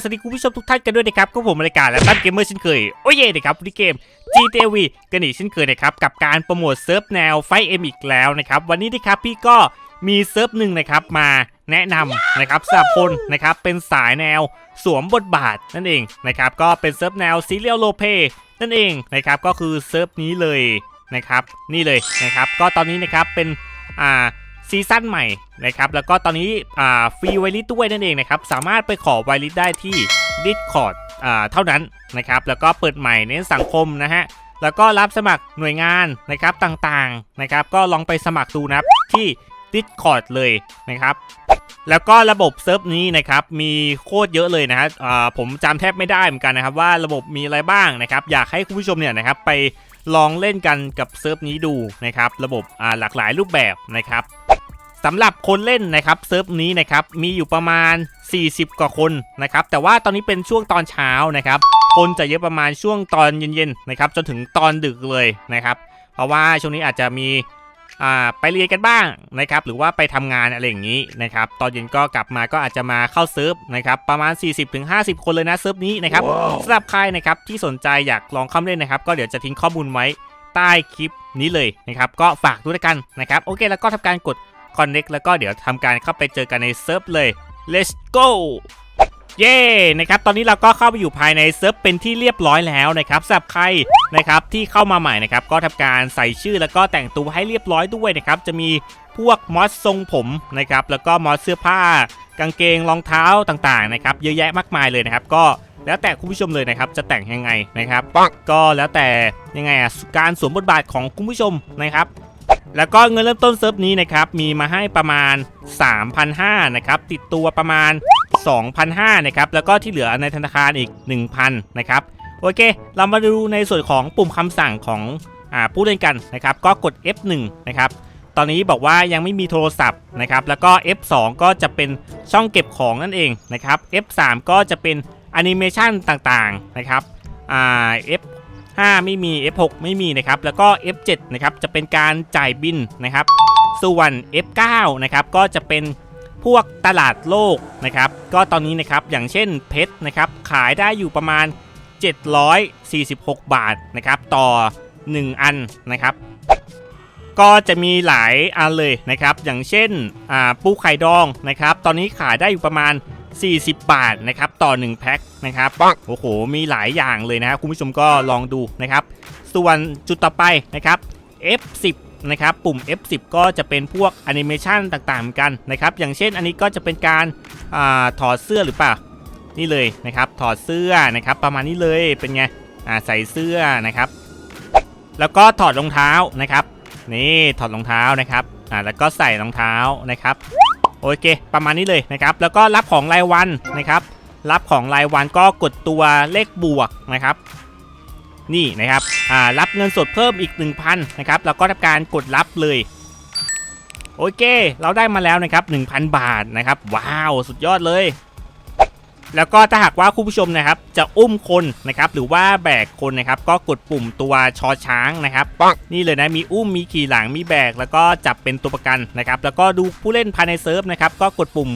สวัสดีคุณผู้ชมทุกท่านกันด้วยนะครับก็ผมรายการและตั้นเกมเมอร์เช่นเคย โอ้เย่นะครับวันนี้เกม GTA V กันอีกเช่นเคยนะครับกับการโปรโมทเซิร์ฟแนวไฟเอ็มอีกแล้วนะครับวันนี้นะครับพี่ก็มีเซิร์ฟหนึ่งนะครับมาแนะนำนะครับสำหรับคนนะครับเป็นสายแนวสวมบทบาทนั่นเองนะครับก็เป็นเซิร์ฟแนวซีเรียลโลเปนั่นเองนะครับก็คือเซิร์ฟนี้เลยนะครับนี่เลยนะครับก็ตอนนี้นะครับเป็นอ่าซีซั่นใหม่ นะครับแล้วก็ตอนนี้ฟรีไวลิสด้วยนั่นเองนะครับสามารถไปขอไวลิสได้ที่ Discord เท่านั้นนะครับแล้วก็เปิดใหม่เน้นสังคมนะฮะแล้วก็รับสมัครหน่วยงานนะครับต่างๆนะครับก็ลองไปสมัครดูนะที่ Discord เลยนะครับแล้วก็ระบบเซิร์ฟนี้นะครับมีโคตรเยอะเลยนะฮะผมจำแทบไม่ได้เหมือนกันนะครับว่าระบบมีอะไรบ้างนะครับอยากให้คุณผู้ชมเนี่ยนะครับไปลองเล่นกันกับเซิร์ฟนี้ดูนะครับระบบหลากหลายรูปแบบนะครับ สำหรับคนเล่นนะครับเซิร์ฟนี้นะครับมีอยู่ประมาณ 40 กว่าคนนะครับแต่ว่าตอนนี้เป็นช่วงตอนเช้านะครับคนจะเยอะประมาณช่วงตอนเย็นๆนะครับจนถึงตอนดึกเลยนะครับเพราะว่าช่วงนี้อาจจะมีอ่าไปเรียนกันบ้างนะครับหรือว่าไปทำงานอะไรอย่างนี้นะครับตอนเย็นก็กลับมาก็อาจจะมาเข้าเซิร์ฟนะครับประมาณ 40-50 คนเลยนะเซิร์ฟนี้นะครับสำหรับใครนะครับที่สนใจอยากลองเข้ามาเล่นนะครับ ก็เดี๋ยวจะทิ้งข้อมูลไว้ใต้คลิปนี้เลยนะครับก็ฝากด้วยกันนะครับโอเคแล้วก็ทำการกด Connect แล้วก็เดี๋ยวทำการเข้าไปเจอกันในเซิร์ฟเลย let's go เย้นะครับตอนนี้เราก็เข้าไปอยู่ภายในเซิร์ฟเป็นที่เรียบร้อยแล้วนะครับสำหรับใครนะครับที่เข้ามาใหม่นะครับก็ทำการใส่ชื่อแล้วก็แต่งตัวให้เรียบร้อยด้วยนะครับจะมีพวกมอสทรงผมนะครับแล้วก็มอสเสื้อผ้า กางเกงรองเท้าต่างๆนะครับเยอะแยะมากมายเลยนะครับก็แล้วแต่คุณผู้ชมเลยนะครับจะแต่งยังไงนะครับก็แล้วแต่ยังไงอะการสวมบทบาทของคุณผู้ชมนะครับ แล้วก็เงินเริ่มต้นเซิร์ฟนี้นะครับมีมาให้ประมาณ 3,500นะครับติดตัวประมาณ 2,500นะครับแล้วก็ที่เหลือในธนาคารอีก 1,000นะครับโอเค เรามาดูในส่วนของปุ่มคำสั่งของอผู้เล่นกันนะครับก็กด F1 นะครับตอนนี้บอกว่ายังไม่มีโทรศัพท์นะครับแล้วก็ F2 ก็จะเป็นช่องเก็บของนั่นเองนะครับ F3 ก็จะเป็นแอนิเมชันต่างๆนะครับ F6 F5 ไม่มี F6 ไม่มีนะครับแล้วก็ F7 นะครับจะเป็นการจ่ายบินนะครับ ส่วน F9 นะครับก็จะเป็นพวกตลาดโลกนะครับก็ตอนนี้นะครับอย่างเช่นเพชรนะครับขายได้อยู่ประมาณ 746 บาทนะครับต่อ 1 อันนะครับ ก็จะมีหลายอันเลยนะครับ อย่างเช่นปูไข่ดองนะครับ ตอนนี้ขายได้อยู่ประมาณ 40 บาทนะครับต่อ 1 แพ็คนะครับโอ้โห มีหลายอย่างเลยนะครับคุณผู้ชมก็ลองดูนะครับ ส่วนจุดต่อไปนะครับ F10 นะครับปุ่ม F10 ก็จะเป็นพวกแอนิเมชันต่างๆเหมือนกันนะครับ อย่างเช่นอันนี้ก็จะเป็นการอาถอดเสื้อหรือเปล่า นี่เลยนะครับ ถอดเสื้อนะครับ ประมาณนี้เลยเป็นไงอ่าใส่เสื้อนะครับ แล้วก็ถอดรองเท้านะครับ นี่ถอดรองเท้านะครับอ่าแล้วก็ใส่รองเท้านะครับ โอเค ประมาณนี้เลยนะครับ แล้วก็รับของรายวันนะครับ รับของรายวันก็กดตัวเลขบวกนะครับ นี่นะครับอ่ารับเงินสดเพิ่มอีก 1,000นะครับแล้วก็ทำการกดรับเลยโอเค เราได้มาแล้วนะครับ 1,000 บาทนะครับ ว้าว สุดยอดเลย แล้วก็ถ้าหากว่าคุณผู้ชมนะครับจะอุ้มคนนะครับหรือว่าแบกคนนะครับก็กดปุ่มตัวชอช้างนะครับนี่เลยนะมีอุ้มมีขี่หลังมีแบก แล้วก็จับเป็นตัวประกันนะครับแล้วก็ดูผู้เล่นภายในเซิร์ฟนะครับก็กดปุ่ม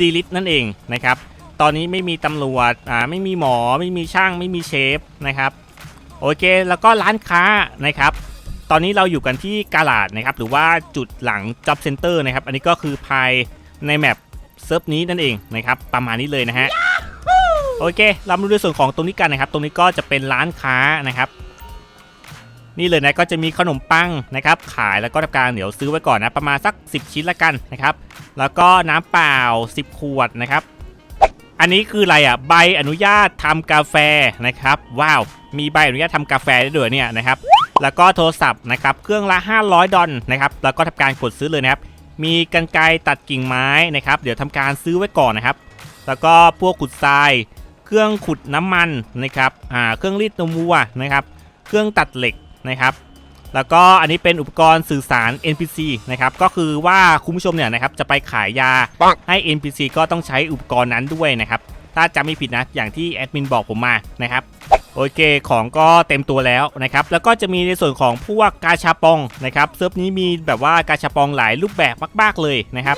delete นั่นเองนะครับตอนนี้ไม่มีตำรวจอ่าไม่มีหมอไม่มีช่างไม่มีเชฟนะครับโอเคแล้วก็ร้านค้านะครับตอนนี้เราอยู่กันที่กาลาดนะครับหรือว่าจุดหลัง Job Center นะครับอันนี้ก็คือภายในแมปเซิร์ฟนี้นั่นเองนะครับประมาณนี้เลยนะฮะ โอเค เรามาดูในส่วนของตรงนี้กันนะครับ ตรงนี้ก็จะเป็นร้านค้านะครับ นี่เลยนะก็จะมีขนมปังนะครับ ขายแล้วก็ทำการเดี๋ยวซื้อไว้ก่อนนะ ประมาณสัก 10 ชิ้นละกันนะครับ แล้วก็น้ำเปล่า 10 ขวดนะครับ อันนี้คืออะไรอะใบอนุญาตทำกาแฟนะครับ ว้าว มีใบอนุญาตทำกาแฟได้ด้วยเนี่ยนะครับ แล้วก็โทรศัพท์นะครับ เครื่องละ 500 ดอลนะครับ แล้วก็ทำการกดซื้อเลยนะครับ มีกันไกรตัดกิ่งไม้นะครับ เดี๋ยวทำการซื้อไว้ก่อนนะครับ แล้วก็พวกขุดทราย เครื่องขุดน้ำมันนะครับอ่าเครื่องรีดนมวัวนะครับ เครื่องตัดเหล็กนะครับ แล้วก็อันนี้เป็นอุปกรณ์สื่อสาร NPC นะครับก็คือว่าคุณผู้ชมเนี่ยนะครับจะไปขายยาให้ NPC ก็ต้องใช้อุปกรณ์นั้นด้วยนะครับถ้าจำไม่ผิดนะอย่างที่แอดมินบอกผมมานะครับโอเคของก็เต็มตัวแล้วนะครับ แล้วก็จะมีในส่วนของพวกกาชาปองนะครับเซิร์ฟนี้มีแบบว่ากาชาปองหลายรูปแบบมาก ๆเลยนะครับ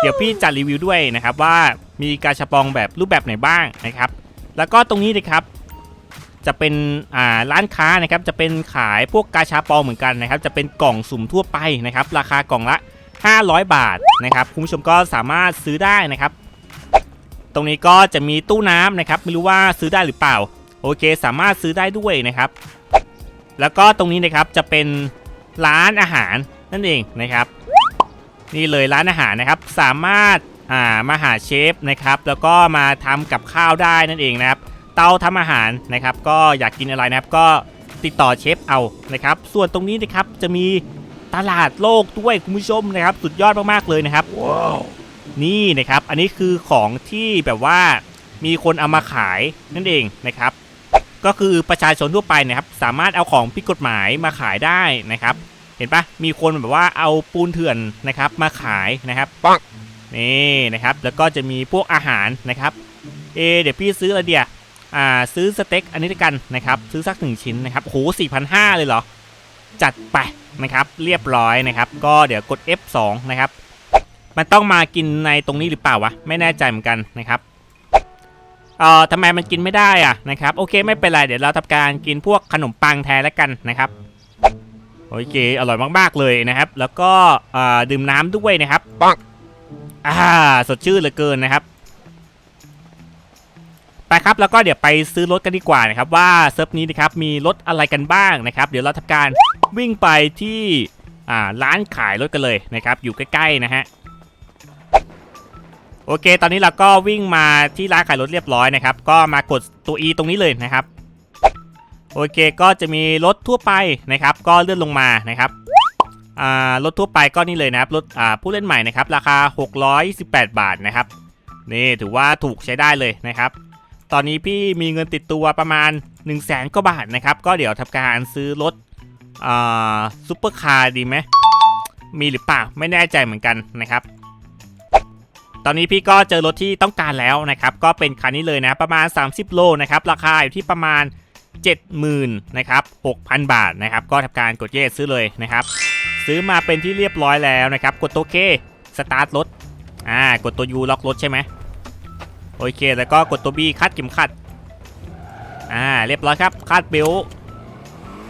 เดี๋ยวพี่จัดรีวิวด้วยนะครับว่า มีกาชาปองแบบรูปแบบไหนบ้างนะครับ แล้วก็ตรงนี้นะครับจะเป็นอ่าร้านค้านะครับจะเป็นขายพวกกาชาปองเหมือนกันนะครับ จะเป็นกล่องสุ่มทั่วไปนะครับ ราคากล่องละ 500 บาทนะครับคุณผู้ชมก็สามารถซื้อได้นะครับ ตรงนี้ก็จะมีตู้น้ำนะครับไม่รู้ว่าซื้อได้หรือเปล่า โอเค สามารถซื้อได้ด้วยนะครับ แล้วก็ตรงนี้นะครับจะเป็นร้านอาหารนั่นเองนะครับ นี่เลยร้านอาหารนะครับ สามารถ มาหาเชฟนะครับ แล้วก็มาทำกับข้าวได้นั่นเองนะครับ เตาทำอาหารนะครับ ก็อยากกินอะไรนะครับ ก็ติดต่อเชฟเอานะครับ ส่วนตรงนี้นะครับจะมีตลาดโลกด้วยคุณผู้ชมนะครับ สุดยอดมากๆเลยนะครับนี่นะครับ อันนี้คือของที่แบบว่ามีคนเอามาขายนั่นเองนะครับ ก็คือประชาชนทั่วไปนะครับ สามารถเอาของผิดกฎหมายมาขายได้นะครับ เห็นปะมีคนแบบว่าเอาปูนเถื่อนนะครับ มาขายนะครับปัง นี่นะครับ แล้วก็จะมีพวกอาหารนะครับเอเดี๋ยวพี่ซื้ออะไรเดียอ่าซื้อสเต็กอันนี้ด้วยกันนะครับ ซื้อสักหนึ่งชิ้นนะครับโหสี่พันห้าเลยเหรอ จัดไปนะครับ เรียบร้อยนะครับ ก็เดี๋ยวกด F2 นะครับ มันต้องมากินในตรงนี้หรือเปล่าวะ ไม่แน่ใจเหมือนกันนะครับเอ่อทำไมมันกินไม่ได้อะนะครับ โอเคไม่เป็นไร เดี๋ยวเราทำการกินพวกขนมปังแทนแล้วกันนะครับ โอเค อร่อยมากๆเลยนะครับ แล้วก็ดื่มน้ำด้วยนะครับปัง อ่าสดชื่นเหลือเกินนะครับไปครับแล้วก็เดี๋ยวไปซื้อรถกันดีกว่านะครับว่าเซิร์ฟนี้นะครับมีรถอะไรกันบ้างนะครับ เดี๋ยวเราทำการวิ่งไปที่อ่าร้านขายรถกันเลยนะครับ อยู่ใกล้ๆนะฮะโอเค ตอนนี้เราก็วิ่งมาที่ร้านขายรถเรียบร้อยนะครับ ก็มากดตัว E ตรงนี้เลยนะครับ โอเคก็จะมีรถทั่วไปนะครับ ก็เลื่อนลงมานะครับ รถทั่วไปก็นี่เลยนะครับรถผู้เล่นใหม่นะครับราคา 618 บาทนะครับนี่ถือว่าถูกใช้ได้เลยนะครับ ตอนนี้พี่มีเงินติดตัวประมาณ 1 0 0 0 0แสนกว่าบาทนะครับ ก็เดี๋ยวทำการซื้อรถอ่าซุปเปอร์คาร์ดีไหมมีหรือเปล่าไม่แน่ใจเหมือนกันนะครับ ตอนนี้พี่ก็เจอรถที่ต้องการแล้วนะครับ ก็เป็นคันนี้เลยนะประมาณ 30 โลนะครับราคาอยู่ที่ประมาณ 70,000นะครับ6,000 บาทนะครับ ก็ทำการกดเยสซื้อเลยนะครับ ซื้อมาเป็นที่เรียบร้อยแล้วนะครับ กดตัวเคสตาร์ทรถ อ่า กดตัว U ล็อกรถใช่ไหมโอเค แล้วก็กดตัว B คัดเข็มขัด อ่า เรียบร้อยครับคาดเบลต์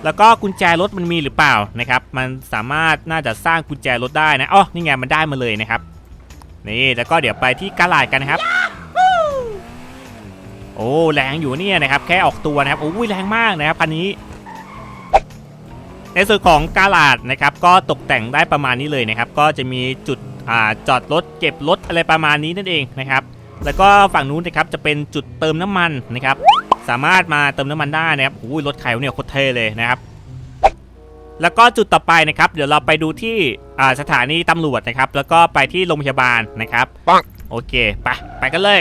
แล้วก็กุญแจรถมันมีหรือเปล่านะครับ มันสามารถน่าจะสร้างกุญแจรถได้นะ อ๋อ นี่ไงมันได้มาเลยนะครับ นี่ แล้วก็เดี๋ยวไปที่กาลาดกันนะครับ โอ้ แรงอยู่เนี่ยนะครับ แค่ออกตัวนะครับ โอ้ยแรงมากนะครับคันนี้ ในส่วนของกาลาดนะครับก็ตกแต่งได้ประมาณนี้เลยนะครับ ก็จะมีจุดอ่าจอดรถเก็บรถอะไรประมาณนี้นั่นเองนะครับ แล้วก็ฝั่งนู้นนะครับจะเป็นจุดเติมน้ำมันนะครับ สามารถมาเติมน้ำมันได้นะครับอุ้ยรถใครวะเนี่ยโคตรเท่เลยนะครับ แล้วก็จุดต่อไปนะครับ เดี๋ยวเราไปดูที่อ่าสถานีตำรวจนะครับ แล้วก็ไปที่โรงพยาบาลนะครับปังโอเคไปไปกันเลย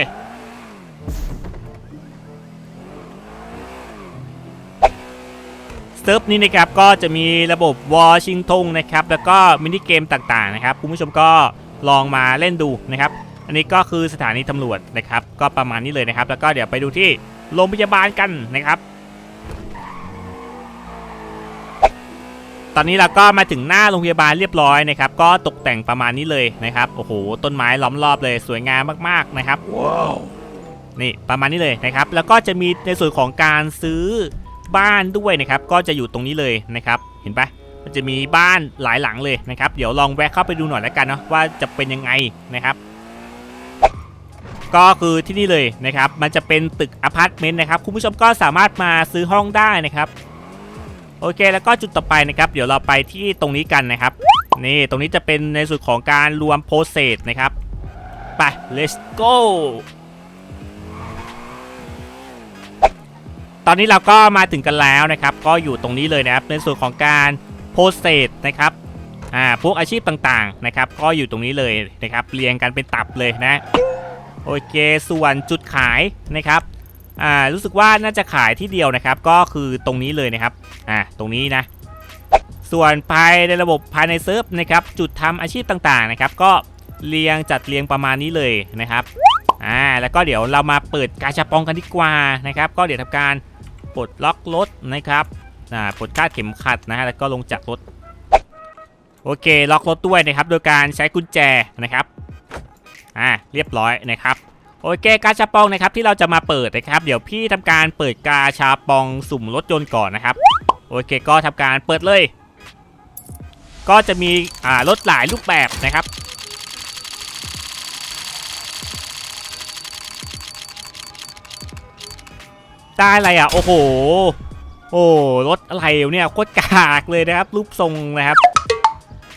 เซิร์ฟนี้นะครับก็จะมีระบบวอชิงทงนะครับแล้วก็มินิเกมต่างๆนะครับคุณผู้ชมก็ลองมาเล่นดูนะครับอันนี้ก็คือสถานีตำรวจนะครับก็ประมาณนี้เลยนะครับ แล้วก็เดี๋ยวไปดูที่โรงพยาบาลกันนะครับ ตอนนี้เราก็มาถึงหน้าโรงพยาบาลเรียบร้อยนะครับ ก็ตกแต่งประมาณนี้เลยนะครับโอ้โหต้นไม้ล้อมรอบเลยสวยงามมากๆนะครับว้าวนี่ประมาณนี้เลยนะครับ แล้วก็จะมีในส่วนของการซื้อ บ้านด้วยนะครับ ก็จะอยู่ตรงนี้เลยนะครับ เห็นปะมันจะมีบ้านหลายหลังเลยนะครับ เดี๋ยวลองแวะเข้าไปดูหน่อยแล้วกันเนาะว่าจะเป็นยังไงนะครับ ก็คือที่นี่เลยนะครับ มันจะเป็นตึกอพาร์ตเมนต์นะครับ คุณผู้ชมก็สามารถมาซื้อห้องได้นะครับ โอเค แล้วก็จุดต่อไปนะครับ เดี๋ยวเราไปที่ตรงนี้กันนะครับ นี่ตรงนี้จะเป็นในส่วนของการรวมโพสเซสนะครับ ไป let's go ตอนนี้เราก็มาถึงกันแล้วนะครับ ก็อยู่ตรงนี้เลยนะครับในส่วนของการโพสเซสนะครับอ่าพวกอาชีพต่างๆนะครับ ก็อยู่ตรงนี้เลยนะครับเรียงกันเป็นตับเลยนะโอเค ส่วนจุดขายนะครับอ่ารู้สึกว่าน่าจะขายที่เดียวนะครับ ก็คือตรงนี้เลยนะครับอ่าตรงนี้นะ ส่วนภายในระบบภายในเซิร์ฟนะครับ จุดทำอาชีพต่างๆนะครับ ก็เรียงจัดเรียงประมาณนี้เลยนะครับอ่าแล้วก็เดี๋ยวเรามาเปิดกาชาปองกันดีกว่านะครับ ก็เดี๋ยวทำการ ปลดล็อกรถนะครับปลดคาดเข็มขัดนะฮะแล้วก็ลงจากรถ โอเคล็อกรถด้วยนะครับ โดยการใช้กุญแจนะครับอ่าเรียบร้อยนะครับโอเคกาชาปองนะครับที่เราจะมาเปิดนะครับ เดี๋ยวพี่ทำการเปิดกาชาปองสุ่มรถยนต์ก่อนนะครับ โอเคก็ทำการเปิดเลย ก็จะมีอ่ารถหลายรูปแบบนะครับ ได้อะไรอะ โอ้โห โอ้รถอะไรเนี่ยโคตรกากเลยนะครับ รูปทรงนะครับ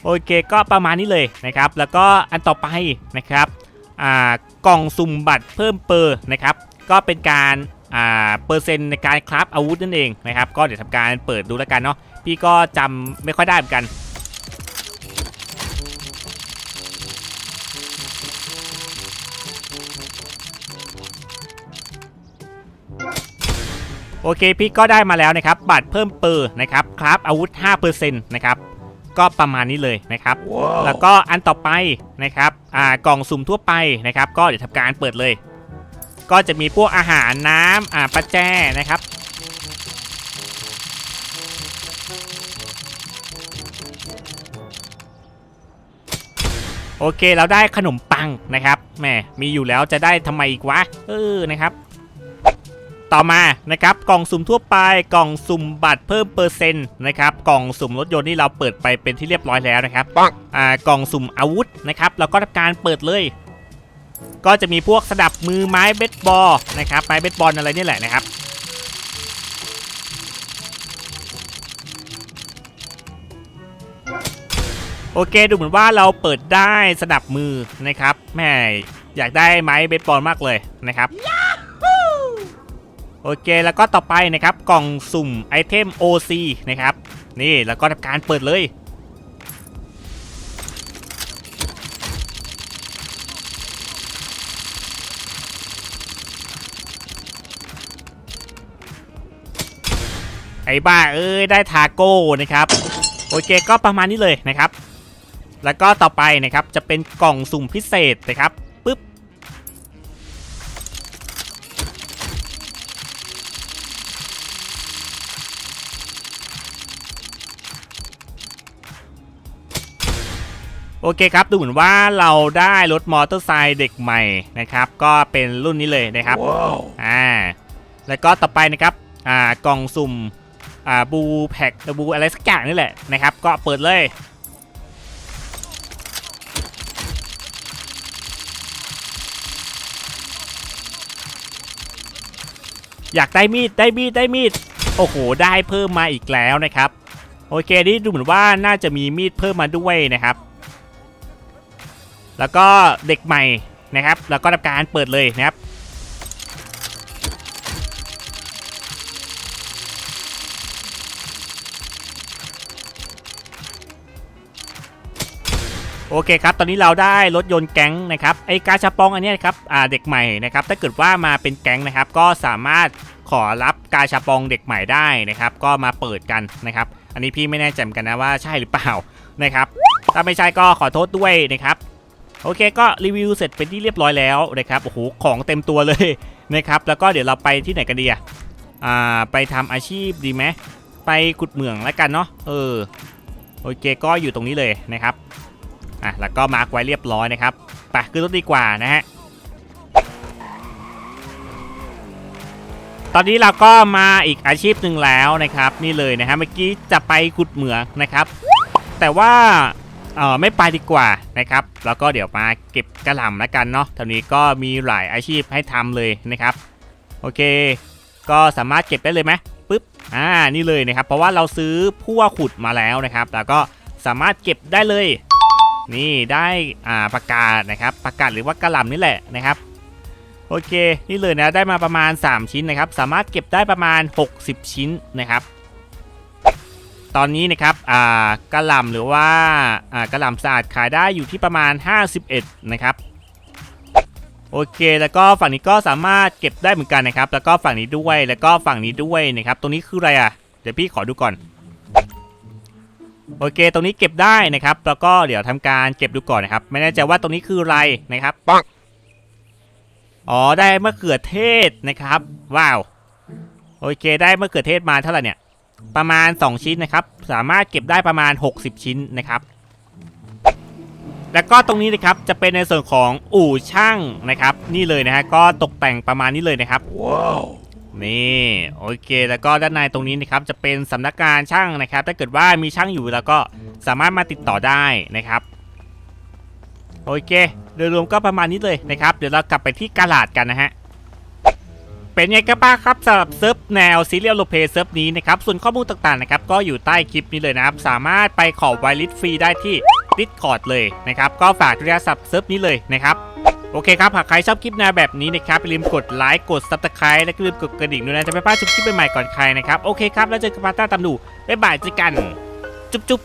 โอเคก็ประมาณนี้เลยนะครับ แล้วก็อันต่อไปนะครับอ่ากล่องสุ่มบัตรเพิ่มเปอร์นะครับ ก็เป็นการอ่าเปอร์เซ็นต์ในการคราฟอาวุธนั่นเองนะครับ ก็เดี๋ยวทำการเปิดดูแล้วกันเนาะพี่ก็จำไม่ค่อยได้เหมือนกัน โอเคพี่ก็ได้มาแล้วนะครับบัตรเพิ่มเปอร์นะครับคราฟอาวุธ 5%นะครับก็ประมาณนี้เลยนะครับแล้วก็อันต่อไปนะครับอ่ากล่องสุ่มทั่วไปนะครับ ก็เดี๋ยวทำการเปิดเลย ก็จะมีพวกอาหารน้ำอ่าปลาแจ้นะครับ โอเคเราได้ขนมปังนะครับแหมมีอยู่แล้วจะได้ทำไมอีกวะเออนะครับ ต่อมานะครับกล่องสุ่มทั่วไปกล่องสุ่มบัตรเพิ่มเปอร์เซ็นต์นะครับกล่องสุ่มรถยนต์นี่เราเปิดไปเป็นที่เรียบร้อยแล้วนะครับปังอ่ากล่องสุ่มอาวุธนะครับเราก็ทำการเปิดเลย ก็จะมีพวกสนับมือไม้เบสบอลนะครับไม้เบสบอลอะไรนี่แหละนะครับโอเคดูเหมือนว่าเราเปิดได้สนับมือนะครับแม่อยากได้ไม้เบสบอลมากเลยนะครับ โอเค แล้วก็ต่อไปนะครับกล่องสุ่มไอเทม OC นะครับ นี่แล้วก็ทำการเปิดเลย ไอ้บ้าเอ้ยได้ทาโก้นะครับ โอเคก็ประมาณนี้เลยนะครับ แล้วก็ต่อไปนะครับจะเป็นกล่องสุ่มพิเศษนะครับ โอเคครับ ดูเหมือนว่าเราได้รถมอเตอร์ไซค์เด็กใหม่นะครับ ก็เป็นรุ่นนี้เลยนะครับ Wow. อ่า แล้วก็ต่อไปนะครับ อ่ากล่องสุ่ม อ่าบูแพ็กบูอะไรสักอย่างนี่แหละนะครับ ก็เปิดเลยอยากได้มีดได้มีดได้มีด โอ้โห ได้เพิ่มมาอีกแล้วนะครับ โอเคนี่ดูเหมือนว่าน่าจะมีมีดเพิ่มมาด้วยนะครับ แล้วก็เด็กใหม่นะครับ แล้วก็ทำการเปิดเลยนะครับ โอเคครับ ตอนนี้เราได้รถยนต์แก๊งนะครับไอกาชาปองอันนี้นะครับอ่าเด็กใหม่นะครับ ถ้าเกิดว่ามาเป็นแก๊งนะครับ ก็สามารถขอรับกาชาปองเด็กใหม่ได้นะครับ ก็มาเปิดกันนะครับ อันนี้พี่ไม่แน่ใจเหมือนกันนะว่าใช่หรือเปล่านะครับ ถ้าไม่ใช่ก็ขอโทษด้วยนะครับ โอเคก็รีวิวเสร็จเป็นที่เรียบร้อยแล้วนะครับโอ้โหของเต็มตัวเลยนะครับแล้วก็เดี๋ยวเราไปที่ไหนกันดีอะอ่าไปทำอาชีพดีไหมไปขุดเหมืองแล้วกันเนาะเออโอเคก็อยู่ตรงนี้เลยนะครับอะแล้วก็มาร์กไว้เรียบร้อยนะครับไปขึ้นรถดีกว่านะฮะตอนนี้เราก็มาอีกอาชีพหนึ่งแล้วนะครับนี่เลยนะฮะเมื่อกี้จะไปขุดเหมืองนะครับ แต่ว่า เออไม่ไปดีกว่านะครับ แล้วก็เดี๋ยวมาเก็บกระหล่ำแล้วกันเนาะตอนนี้ก็มีหลายอาชีพให้ทำเลยนะครับ โอเค ก็สามารถเก็บได้เลยไหมปึ๊บอ่านี่เลยนะครับ เพราะว่าเราซื้อพั่วขุดมาแล้วนะครับ แล้วก็สามารถเก็บได้เลย นี่ได้อ่าประกาศนะครับ ประกาศหรือว่ากระหล่ำนี่แหละนะครับโอเค นี่เลยนะ ได้มาประมาณ 3 ชิ้นนะครับ สามารถเก็บได้ประมาณ 60 ชิ้นนะครับ ตอนนี้นะครับอ่ากระหล่ำหรือว่าอ่ากระหล่ำสะอาดขายได้อยู่ที่ประมาณ 51 นะครับโอเค แล้วก็ฝั่งนี้ก็สามารถเก็บได้เหมือนกันนะครับ แล้วก็ฝั่งนี้ด้วย แล้วก็ฝั่งนี้ด้วยนะครับ ตรงนี้คืออะไรอะ เดี๋ยวพี่ขอดูก่อน โอเค ตรงนี้เก็บได้นะครับ แล้วก็เดี๋ยวทำการเก็บดูก่อนนะครับ ไม่แน่ใจว่าตรงนี้คืออะไรนะครับปังอ๋อ ได้มะเขือเทศนะครับ ว้าว โอเค ได้มะเขือเทศมาเท่าไหร่เนี่ย ประมาณ 2 ชิ้นนะครับ สามารถเก็บได้ประมาณ 60 ชิ้นนะครับ แล้วก็ตรงนี้นะครับจะเป็นในส่วนของอู่ช่างนะครับ นี่เลยนะฮะก็ตกแต่งประมาณนี้เลยนะครับว้าวนี่โอเค แล้วก็ด้านในตรงนี้นะครับจะเป็นสำนักงานช่างนะครับ ถ้าเกิดว่ามีช่างอยู่แล้วก็สามารถมาติดต่อได้นะครับโอเค โดยรวมก็ประมาณนี้เลยนะครับ เดี๋ยวเรากลับไปที่กาลาดกันนะฮะ เป็นไงกันบ้างครับสำหรับเซิร์ฟแนวซีเรียลโลเพเซิร์ฟนี้นะครับส่วนข้อมูลต่างๆนะครับก็อยู่ใต้คลิปนี้เลยนะครับ สามารถไปขอไวลิสฟรีได้ที่ Discord เลยนะครับ ก็ฝากทุกท่านสับเซิร์ฟนี้เลยนะครับโอเคครับ หากใครชอบคลิปแนวแบบนี้นะครับอย่าลืมกดไลค์กด Subscribe และก็อย่าลืมกดกระดิ่งด้วยนะจะไม่พลาดชมคลิปใหม่ๆก่อนใครนะครับโอเคครับแล้วเจอกันมาต้าตามดูบ๊ายบายเจอกัน จุ๊บจุ๊บ